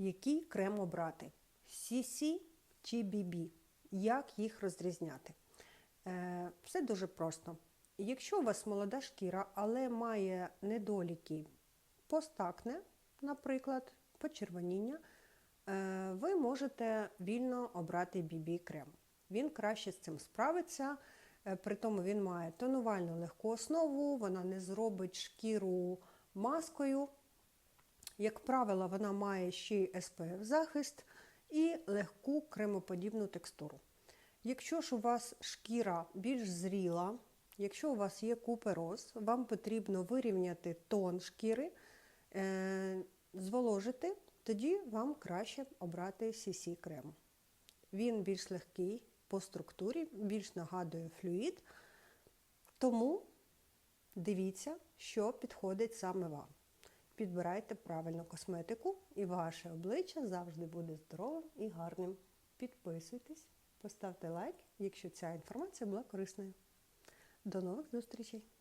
Який крем обрати? CC чи BB? Як їх розрізняти? Е, Все дуже просто. Якщо у вас молода шкіра, але має недоліки постакне, наприклад, почервоніння, е, ви можете вільно обрати BB крем. Він краще з цим справиться. Е, При тому він має тонувальну легку основу, вона не зробить шкіру маскою. Як правило, вона має ще й SPF захист і легку кремоподібну текстуру. Якщо ж у вас шкіра більш зріла, якщо у вас є купероз, вам потрібно вирівняти тон шкіри, е, зволожити, тоді вам краще обрати CC крем. Він більш легкий по структурі, більш нагадує флюїд, тому дивіться, що підходить саме вам. Підбирайте правильну косметику, і ваше обличчя завжди буде здоровим і гарним. Підписуйтесь, поставте лайк, якщо ця інформація була корисною. До нових зустрічей!